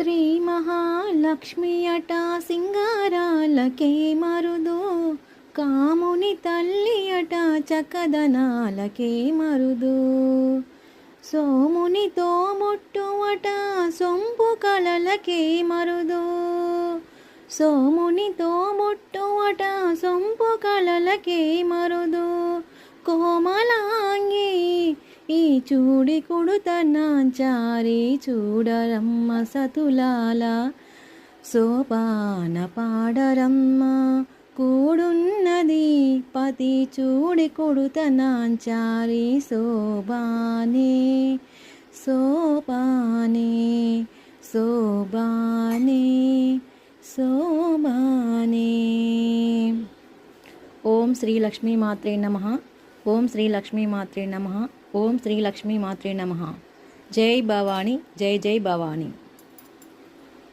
శ్రీ మహాలక్ష్మి అట సింగారాలకే మరుదు. కాముని తల్లి అట చకదనాలకే మరుదు. సోమునితో ముట్టువట సొంపు కళలకే మరుదు. సోమునితో ముట్టువట సొంపు కళలకే మరుదు చూడి కుడుతనాచారి చూడరమ్మ సతులాల. సోపాన పాడరమ్మ కూడున్నది పతి చూడి కొడుతనాంచారి శోభానే. సోపానే శోభానే శోభానే. ఓం శ్రీ లక్ష్మీమాత్రే నమ. ఓం శ్రీ లక్ష్మీమాత్రే నమ. ఓం శ్రీ లక్ష్మీ మాత్రే నమ. జై భవాని జై జై భవాని.